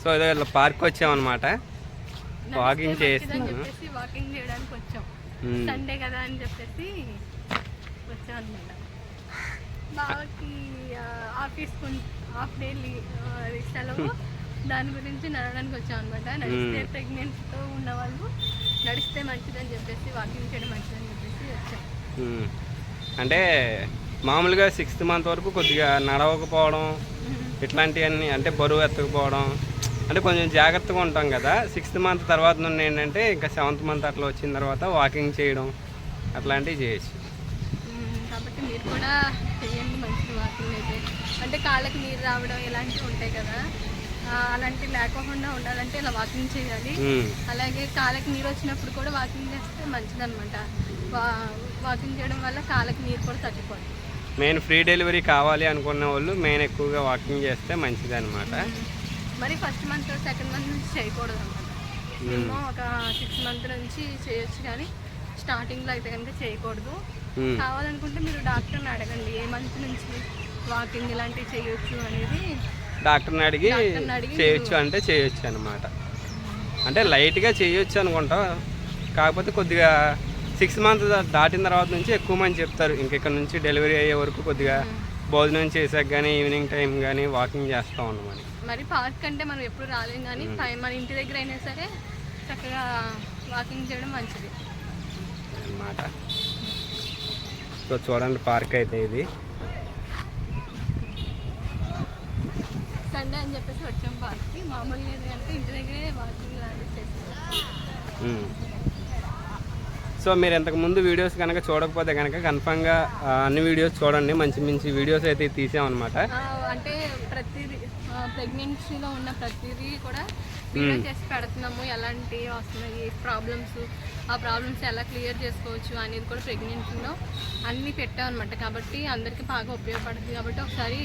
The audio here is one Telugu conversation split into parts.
సో ఏదో ఇలా పార్క్ వచ్చామన్నమాట వాకింగ్ చేస్తున్నాను చెప్పేసి వాకింగ్ చేయడానికి వచ్చాం. సండే కదా అని చెప్పేసి వచ్చాం అనమాట బావకి ఆఫీస్ హాఫ్ డే సెలవు. దాని గురించి నడవడానికి వచ్చాం అనమాట నడిస్తే మ్మ్. ప్రెగ్నెన్సీతో ఉన్న వాళ్ళు నడిస్తే మంచిదని చెప్పేసి వాకింగ్ చేయడం మంచిదని చెప్పేసి వచ్చాం. ఉమ్. అంటే మామూలుగా సిక్స్త్ మంత్ వరకు కొద్దిగా నడవకపోవడం ఇట్లాంటివన్నీ అంటే బరువు ఎత్తకపోవడం అంటే కొంచెం జాగ్రత్తగా ఉంటాం కదా. సిక్స్త్ మంత్ తర్వాత నుండి ఏంటంటే ఇంకా సెవెంత్ మంత్ అట్లా వచ్చిన తర్వాత వాకింగ్ చేయడం అట్లాంటివి చేయొచ్చు. కాబట్టి మీరు కూడా చేయండి మంచి వాకింగ్ అయితే. అంటే కాళ్ళకి నీరు రావడం ఇలాంటివి ఉంటాయి కదా. అలాంటివి లేకోకుండా ఉండాలంటే ఇలా వాకింగ్ చేయాలి. అలాగే కాళ్ళకి నీరు వచ్చినప్పుడు కూడా వాకింగ్ చేస్తే మంచిదన్నమాట. వా వాకింగ్ చేయడం వల్ల కాళ్ళకి నీరు కూడా తగ్గిపోతుంది మెయిన్ ఫ్రీ డెలివరీ కావాలి అనుకున్న వాళ్ళు మెయిన్ ఎక్కువగా వాకింగ్ చేస్తే మంచిది అనమాట మరి ఫస్ట్ మంత్ సెకండ్ మంత్ నుంచి చేయకూడదు అనమాట ఏమో ఒక సిక్స్ మంత్ నుంచి చేయొచ్చు కానీ స్టార్టింగ్లో అయితే కనుక చేయకూడదు. కావాలనుకుంటే మీరు డాక్టర్ని అడగండి. ఏ మంత్ నుంచి వాకింగ్ ఇలాంటివి చేయొచ్చు అనేది డాక్టర్ని అడిగి చేయొచ్చు అంటే చేయొచ్చు అనమాట అంటే లైట్గా చేయొచ్చు అనుకుంటా. కాకపోతే కొద్దిగా సిక్స్ మంత్ దాటిన తర్వాత నుంచి ఎక్కువ మంది చెప్తారు. ఇంక ఇక్కడ నుంచి డెలివరీ అయ్యే వరకు కొద్దిగా భోజనం చేసాక కానీ ఈవినింగ్ టైం కానీ వాకింగ్ చేస్తూ ఉన్నామని మరి పార్క్ అంటే మనం ఎప్పుడు రాలేం కానీ పై- మన ఇంటి దగ్గర అయినా సరే చక్కగా వాకింగ్ చేయడం మంచిది. అన్నమాట. సో చూడండి పార్క్ అయితే ఇది. సండే అని చెప్పేసి వచ్చాం పార్క్కి మామూలుగా ఏది అంటే ఇంటి దగ్గరే వాకింగ్ లాంటివి చేస్తాం. సో మీరు ఇంతకు ముందు వీడియోస్ కనుక చూడకపోతే కనుక కన్ఫామ్గా అన్ని వీడియోస్ చూడండి. మంచి మంచి వీడియోస్ అయితే తీసామన్నమాట. అంటే ప్రెగ్నెన్సీలో ఉన్న ప్రతిదీ కూడా వీడియో చేసి పెడుతున్నాము. ఎలాంటి వస్తున్నాయి ప్రాబ్లమ్స్ ఆ ప్రాబ్లమ్స్ ఎలా క్లియర్ చేసుకోవచ్చు అనేది కూడా ప్రెగ్నెన్సీలో అన్నీ పెట్టాం అనమాట కాబట్టి అందరికీ బాగా ఉపయోగపడుతుంది. కాబట్టి ఒకసారి.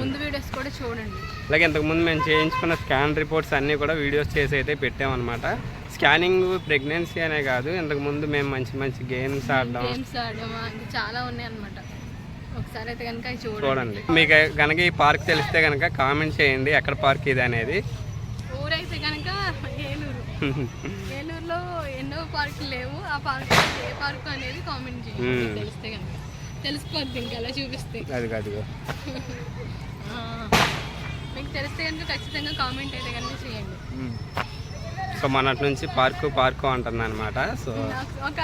ముందు వీడియోస్ కూడా చూడండి. అలాగే ఇంతకుముందు మేము చేయించుకున్న స్కాన్ రిపోర్ట్స్ అన్నీ కూడా వీడియోస్ చేసి అయితే పెట్టామన్నమాట. స్కానింగ్ ప్రెగ్నెన్సీ అనే కాదు. ఇంతకుముందు మేము మంచి మంచి గేమ్స్ ఆడడం. గేమ్స్ ఆడడం చాలా ఉన్నాయి అనమాట చూడండి. చూడండి. మీకు కనుక ఈ పార్క్ తెలిస్తే కనుక కామెంట్ చేయండి ఎక్కడ పార్క్ ఇది అనేది. ఊరైతే కనుక ఏలూరు. ఏలూరులో ఎన్నో పార్కులు లేవు. ఆ పార్క్ ఏ పార్క్ అనేది కామెంట్ చేయండి. తెలిస్తే కనుక తెలిసిపోద్ది ఇంకా అలా చూపిస్తే. అది కాదు మీకు తెలిస్తే కనుక ఖచ్చితంగా కామెంట్ అయితే కనుక చేయండి. సో మొన్నటి నుంచి పార్కు పార్కు అంటుంది అనమాట సో ఒక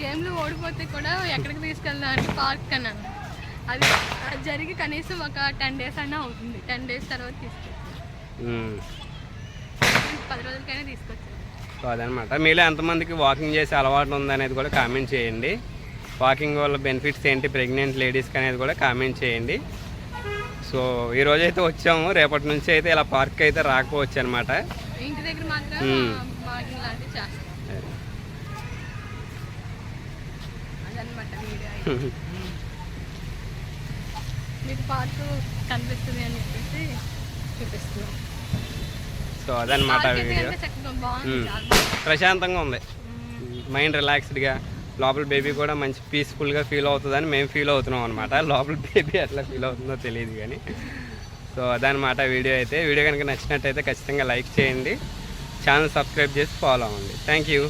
గేమ్లో ఓడిపోతే కూడా ఎక్కడికి తీసుకెళ్దాం అంటే పార్క్ అన్నాను అది అది జరిగి కనీసం ఒక టెన్ డేస్ అన్నా అవుతుంది. టెన్ డేస్ తర్వాత తీసుకొచ్చాను మ్మ్. పది రోజులకైనా తీసుకొచ్చాను సో అదనమాట. మీలో ఎంతమందికి వాకింగ్ చేసే అలవాటు ఉందనేది కూడా కామెంట్ చేయండి. వాకింగ్ వల్ల బెనిఫిట్స్ ఏంటి? ప్రెగ్నెంట్ లేడీస్కి అనేది కూడా కామెంట్ చేయండి. సో ఈ రోజు అయితే వచ్చాము. రేపటి నుంచి అయితే ఇలా పార్క్ అయితే రాకపోవచ్చు అనమాట ఇంటి దగ్గర మాత్రం మ్మ్. వాకింగ్ లాంటివి చేస్తాం అదనమాట వీడియో అయితే. మీకు పార్క్ కనిపిస్తుంది అని చెప్పేసి చూపిస్తున్నాం. సో అదనమాట వీడియో. ప్రశాంతంగా ఉంది. మైండ్ రిలాక్స్డ్గా లోపల బేబీ కూడా మంచి పీస్ఫుల్గా ఫీల్ అవుతుందని మేము ఫీల్ అవుతున్నాం అనమాట లోపల బేబీ ఎట్లా ఫీల్ అవుతుందో తెలియదు కానీ. సో అదనమాట వీడియో అయితే. వీడియో కనుక నచ్చినట్టయితే ఖచ్చితంగా లైక్ చేయండి. ఛానల్ సబ్స్క్రైబ్ చేసి ఫాలో అవ్వండి. Thank you.